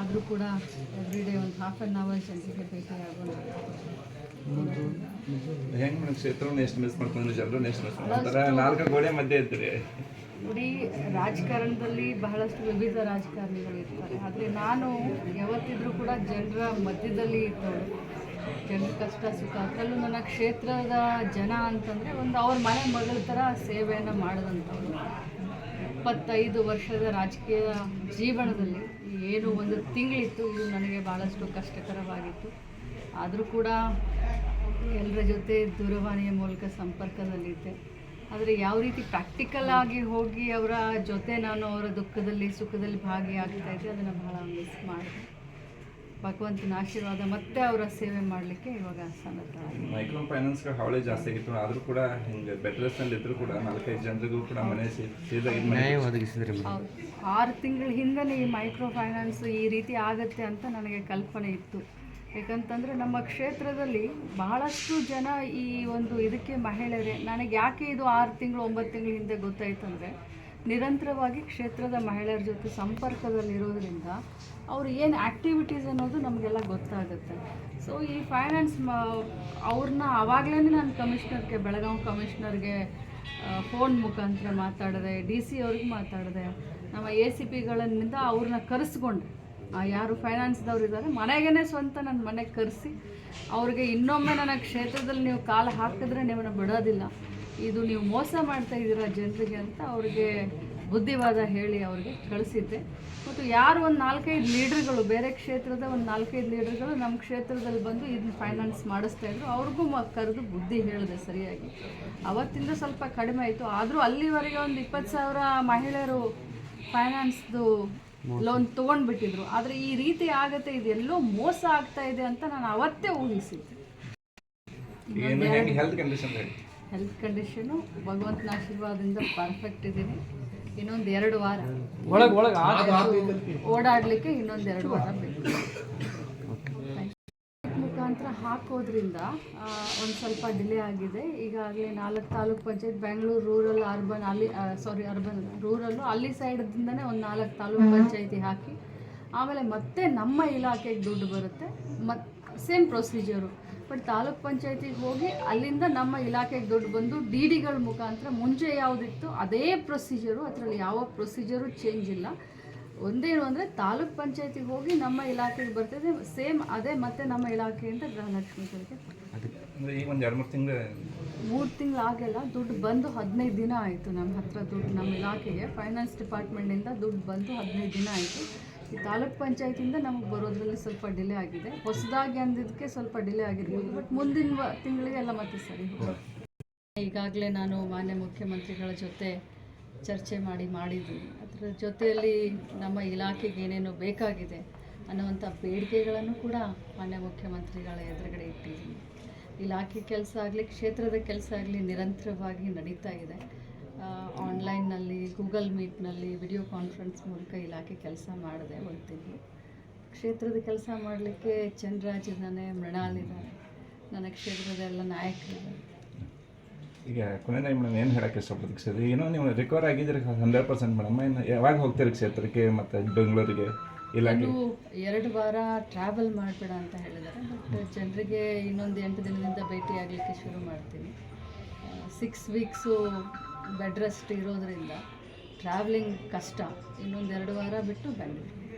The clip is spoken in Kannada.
ಆದರೂ ಕೂಡ ಎವ್ರಿ ಡೇ ಒಂದು ಹಾಫ್ ಆನ್ ಅವರ್ ಜನರಿಗೆ ಭೇಟಿ ಆಗೋಣ. ಹೆಂಗ್ ಮೇಡಮ್ ಕ್ಷೇತ್ರವನ್ನು ಎಷ್ಟು ಮಿಸ್ ಮಾಡ್ಕೊಂಡು ಜನರನ್ನು ಎಷ್ಟು ಮಿಸ್ ಮಾಡ್ತಾರೆ ನಾಲ್ಕು ಗೋಡೆ ಮಧ್ಯೆ ಇರ್ತೀರಿ ಇಡೀ ರಾಜಕಾರಣದಲ್ಲಿ ಬಹಳಷ್ಟು ವಿವಿಧ ರಾಜಕಾರಣಿಗಳು ಇರ್ತಾರೆ. ಆದರೆ ನಾನು ಯಾವತ್ತಿದ್ರೂ ಕೂಡ ಜನರ ಮಧ್ಯದಲ್ಲಿ ಇದ್ದವಳು. ಜನರ ಕಷ್ಟ ಸುಖ ಅದರಲ್ಲೂ ನನ್ನ ಕ್ಷೇತ್ರದ ಜನ ಅಂತಂದರೆ ಒಂದು ಅವ್ರ ಮನೆ ಮಗಳ ಥರ ಸೇವೆಯನ್ನು ಮಾಡಿದಂಥವ್ರು ಇಪ್ಪತ್ತೈದು ವರ್ಷದ ರಾಜಕೀಯ ಜೀವನದಲ್ಲಿ ಏನು ಒಂದು ತಿಂಗಳಿತ್ತು, ಇದು ನನಗೆ ಭಾಳಷ್ಟು ಕಷ್ಟಕರವಾಗಿತ್ತು. ಆದರೂ ಕೂಡ ಎಲ್ಲರ ಜೊತೆ ದೂರವಾಣಿಯ ಮೂಲಕ ಸಂಪರ್ಕದಲ್ಲಿದ್ದೆ. ಆದರೆ ಯಾವ ರೀತಿ ಪ್ರಾಕ್ಟಿಕಲ್ ಆಗಿ ಹೋಗಿ ಅವರ ಜೊತೆ ನಾನು ಅವರ ದುಃಖದಲ್ಲಿ, ಸುಖದಲ್ಲಿ ಭಾಗಿಯಾಗ್ತಾ ಇದ್ದೆ, ಅದನ್ನು ಬಹಳ ಮಿಸ್ ಮಾಡಿದೆ. ಭಗವಂತನ ಆಶೀರ್ವಾದ ಮತ್ತೆ ಅವರ ಸೇವೆ ಮಾಡಲಿಕ್ಕೆ ಇವಾಗ ಸಮರ್ಥ ಮೈಕ್ರೋ ಫೈನಾನ್ಸ್ ಹಾವಳಿ ಜಾಸ್ತಿ ಆಗಿತ್ತು. ಆದರೂ ಕೂಡ ಹಿಂಗೆ ಬೆಟ್ರೆಸ್ನಲ್ಲಿ ಇದ್ರು ಕೂಡ ನಾಲ್ಕೈದು ಜನರಿಗೂ ಕೂಡ ಮನೆ ಒದಗಿಸಿದ್ರೆ ಆರು ತಿಂಗಳ ಹಿಂದೆ ಈ ಮೈಕ್ರೋ ಫೈನಾನ್ಸ್ ಈ ರೀತಿ ಆಗತ್ತೆ ಅಂತ ನನಗೆ ಕಲ್ಪನೆ ಇತ್ತು. ಯಾಕಂತಂದರೆ ನಮ್ಮ ಕ್ಷೇತ್ರದಲ್ಲಿ ಬಹಳಷ್ಟು ಜನ ಈ ಒಂದು ಇದಕ್ಕೆ ಮಹಿಳೆಯರೇ. ನನಗೆ ಯಾಕೆ ಇದು ಆರು ತಿಂಗಳು ಒಂಬತ್ತು ತಿಂಗಳ ಹಿಂದೆ ಗೊತ್ತಾಯ್ತಂದರೆ ನಿರಂತರವಾಗಿ ಕ್ಷೇತ್ರದ ಮಹಿಳೆಯರ ಜೊತೆ ಸಂಪರ್ಕದಲ್ಲಿರೋದ್ರಿಂದ ಅವ್ರು ಏನು ಆ್ಯಕ್ಟಿವಿಟೀಸ್ ಅನ್ನೋದು ನಮಗೆಲ್ಲ ಗೊತ್ತಾಗುತ್ತೆ. ಸೊ ಈ ಫೈನಾನ್ಸ್ ಅವ್ರನ್ನ ಆವಾಗಲೇ ನಾನು ಕಮಿಷ್ನರ್ಗೆ ಬೆಳಗಾವಿ ಕಮಿಷ್ನರ್ಗೆ ಫೋನ್ ಮುಖಾಂತರ ಮಾತಾಡಿದೆ ಡಿ ಸಿ ಅವ್ರಿಗೆ ಮಾತಾಡಿದೆ, ನಮ್ಮ ಎ ಸಿ ಪಿಗಳಿಂದ ಅವ್ರನ್ನ ಕರೆಸ್ಕೊಂಡೆ. ಯಾರು ಫೈನಾನ್ಸ್ದವ್ರು ಇದ್ದಾರೆ ಮನೆಗೇ ಸ್ವಂತ ನನ್ನ ಮನೆಗೆ ಕರೆಸಿ, ಅವ್ರಿಗೆ ಇನ್ನೊಮ್ಮೆ ನನ್ನ ಕ್ಷೇತ್ರದಲ್ಲಿ ನೀವು ಕಾಲು ಹಾಕಿದ್ರೆ ನೀವನ್ನ ಬಿಡೋದಿಲ್ಲ. ಇದು ನೀವು ಮೋಸ ಮಾಡ್ತಾ ಇದ್ದೀರಾ ಜನರಿಗೆ ಅಂತ ಅವ್ರಿಗೆ ಬುದ್ಧಿವಾದ ಹೇಳಿ ಅವ್ರಿಗೆ ಕಳಿಸಿದ್ದೆ. ಮತ್ತು ಯಾರು ಒಂದು ನಾಲ್ಕೈದು ಲೀಡ್ರ್ಗಳು ಬೇರೆ ಕ್ಷೇತ್ರದ ಒಂದು ನಾಲ್ಕೈದು ಲೀಡ್ರ್ಗಳು ನಮ್ಮ ಕ್ಷೇತ್ರದಲ್ಲಿ ಬಂದು ಇದನ್ನ ಫೈನಾನ್ಸ್ ಮಾಡಿಸ್ತಾ ಇದ್ರು. ಅವ್ರಿಗೂ ಮ ಕರೆದು ಬುದ್ಧಿ ಹೇಳಿದೆ ಸರಿಯಾಗಿ. ಅವತ್ತಿಂದ ಸ್ವಲ್ಪ ಕಡಿಮೆ ಆಯಿತು. ಆದರೂ ಅಲ್ಲಿವರೆಗೆ ಒಂದು ಇಪ್ಪತ್ತು ಸಾವಿರ ಮಹಿಳೆಯರು ಫೈನಾನ್ಸ್ದು ಲೋನ್ ತೊಗೊಂಡ್ಬಿಟ್ಟಿದ್ರು. ಆದರೆ ಈ ರೀತಿ ಆಗತ್ತೆ ಇದೆಲ್ಲೋ ಮೋಸ ಆಗ್ತಾ ಇದೆ ಅಂತ ನಾನು ಅವತ್ತೇ ಊಹಿಸಿದ್ದೆ. ಏನು ಹೆಂಗೆ ಹೆಲ್ತ್ ಕಂಡೀಷನ್ ಭಗವಂತನ ಆಶೀರ್ವಾದದಿಂದ ಪರ್ಫೆಕ್ಟ್ ಇದ್ದೀನಿ. ಇನ್ನೊಂದು ಎರಡು ವಾರ. ಓಡಾಡಲಿಕ್ಕೆ ಇನ್ನೊಂದು ಎರಡು ವಾರ ಬೇಕು. ಮುಖಾಂತರ ಹಾಕೋದ್ರಿಂದ ಒಂದು ಸ್ವಲ್ಪ ಡಿಲೇ ಆಗಿದೆ. ಈಗಾಗಲೇ ನಾಲ್ಕು ತಾಲೂಕು ಪಂಚಾಯತ್ ಬೆಂಗಳೂರು ರೂರಲ್ ಅರ್ಬನ್ ಅಲ್ಲಿ ಸಾರಿ ಅರ್ಬನ್ ರೂರಲ್ಲು ಅಲ್ಲಿ ಸೈಡ್ದಿಂದನೇ ಒಂದು ನಾಲ್ಕು ತಾಲೂಕು ಪಂಚಾಯತಿ ಹಾಕಿ ಆಮೇಲೆ ಮತ್ತೆ ನಮ್ಮ ಇಲಾಖೆಗೆ ದುಡ್ಡು ಬರುತ್ತೆ. ಮತ್ತು ಸೇಮ್ ಪ್ರೊಸೀಜರು ಬಟ್ ತಾಲೂಕ್ ಪಂಚಾಯತಿಗೆ ಹೋಗಿ ಅಲ್ಲಿಂದ ನಮ್ಮ ಇಲಾಖೆಗೆ ದುಡ್ಡು ಬಂದು ಡಿ ಡಿಗಳ ಮುಖಾಂತರ ಮುಂಚೆ ಯಾವುದಿತ್ತು ಅದೇ ಪ್ರೊಸೀಜರು ಅದರಲ್ಲಿ ಯಾವ ಪ್ರೊಸೀಜರು ಚೇಂಜ್ ಇಲ್ಲ. ಒಂದೇನು ಅಂದರೆ ತಾಲೂಕ್ ಪಂಚಾಯತಿಗೆ ಹೋಗಿ ನಮ್ಮ ಇಲಾಖೆಗೆ ಬರ್ತದೆ ಸೇಮ್ ಅದೇ ಮತ್ತೆ ನಮ್ಮ ಇಲಾಖೆಯಿಂದ ಗೃಹಲಕ್ಷ್ಮಿಗಳಿಗೆ ಎರಡು ಮೂರು ತಿಂಗಳು ಮೂರು ತಿಂಗಳು ಆಗಿಲ್ಲ ದುಡ್ಡು ಬಂದು ಹದಿನೈದು ದಿನ ಆಯಿತು ನಮ್ಮ ಹತ್ರ ದುಡ್ಡು ನಮ್ಮ ಇಲಾಖೆಗೆ. ಫೈನಾನ್ಸ್ ಡಿಪಾರ್ಟ್ಮೆಂಟಿಂದ ದುಡ್ಡು ಬಂದು ಹದಿನೈದು ದಿನ ಆಯಿತು. ತಾಲೂಕ್ ಪಂಚಾಯತಿಂದ ನಮಗೆ ಬರೋದ್ರಲ್ಲಿ ಸ್ವಲ್ಪ ಡಿಲೇ ಆಗಿದೆ. ಹೊಸದಾಗಿ ಅಂದಿದ್ದಕ್ಕೆ ಸ್ವಲ್ಪ ಡಿಲೇ ಆಗಿರ್ಬೋದು. ಬಟ್ ಮುಂದಿನ ತಿಂಗಳಿಗೆ ಎಲ್ಲ ಮತ್ತೆ ಸರಿ ಈಗಾಗಲೇ ನಾನು ಮಾನ್ಯ ಮುಖ್ಯಮಂತ್ರಿಗಳ ಜೊತೆ ಚರ್ಚೆ ಮಾಡಿ ಮಾಡಿದ್ವಿ ಅದರ ಜೊತೆಯಲ್ಲಿ ನಮ್ಮ ಇಲಾಖೆಗೆ ಏನೇನು ಬೇಕಾಗಿದೆ ಅನ್ನುವಂಥ ಬೇಡಿಕೆಗಳನ್ನು ಕೂಡ ಮಾನ್ಯ ಮುಖ್ಯಮಂತ್ರಿಗಳ ಎದುರುಗಡೆ ಇಟ್ಟಿದ್ದೀನಿ. ಇಲಾಖೆ ಕೆಲಸ ಆಗಲಿ, ಕ್ಷೇತ್ರದ ಕೆಲಸ ಆಗಲಿ ನಿರಂತರವಾಗಿ ನಡೀತಾ ಇದೆ. ಆನ್ಲೈನ್ನಲ್ಲಿ ಗೂಗಲ್ ಮೀಟ್ನಲ್ಲಿ ವಿಡಿಯೋ ಕಾನ್ಫರೆನ್ಸ್ ಮೂಲಕ ಇಲಾಖೆ ಕೆಲಸ ಮಾಡಿದೆ ಒಂದು ತಿಂಗಳು ಕ್ಷೇತ್ರದ ಕೆಲಸ ಮಾಡಲಿಕ್ಕೆ ಚಂದ್ರರಾಜ್ ಇದ್ದಾನೆ ಮೃಣಾಲ್ ಇದ್ದಾನೆ ನನ್ನ ಕ್ಷೇತ್ರದ ಎಲ್ಲ ನಾಯಕರಿದ್ದಾರೆ. ಈಗ ಕೊನೆಯ ಮೇಡಮ್ ಏನು ಹೇಳಕ್ಕೆ ಇಷ್ಟಪಡ್ತೀವಿ ಸರ್ ಏನೋ ನೀವು ರಿಕವರ್ ಆಗಿದ್ದೀರಿ ಹಂಡ್ರೆಡ್ ಪರ್ಸೆಂಟ್ ಮೇಡಮ್ ಇನ್ನು ಯಾವಾಗ ಹೋಗ್ತೀರಿ ಕ್ಷೇತ್ರಕ್ಕೆ ಮತ್ತು ಬೆಂಗಳೂರಿಗೆ ಇಲಾಖೆ? ಎರಡು ವಾರ ಟ್ರಾವೆಲ್ ಮಾಡಬೇಡ ಅಂತ ಹೇಳಿದ್ದಾರೆ. ಬಟ್ ಜನರಿಗೆ ಇನ್ನೊಂದು ಎಂಟು ದಿನದಿಂದ ಭೇಟಿ ಆಗಲಿಕ್ಕೆ ಶುರು ಮಾಡ್ತೀನಿ. ಸಿಕ್ಸ್ ವೀಕ್ಸು ಬೆಡ್ ರೆಸ್ಟ್ ಇರೋದರಿಂದ ಟ್ರಾವೆಲಿಂಗ್ ಕಷ್ಟ. ಇನ್ನೊಂದು ಎರಡು ವಾರ ಬಿಟ್ಟು ಬೆಂಗಳೂರು.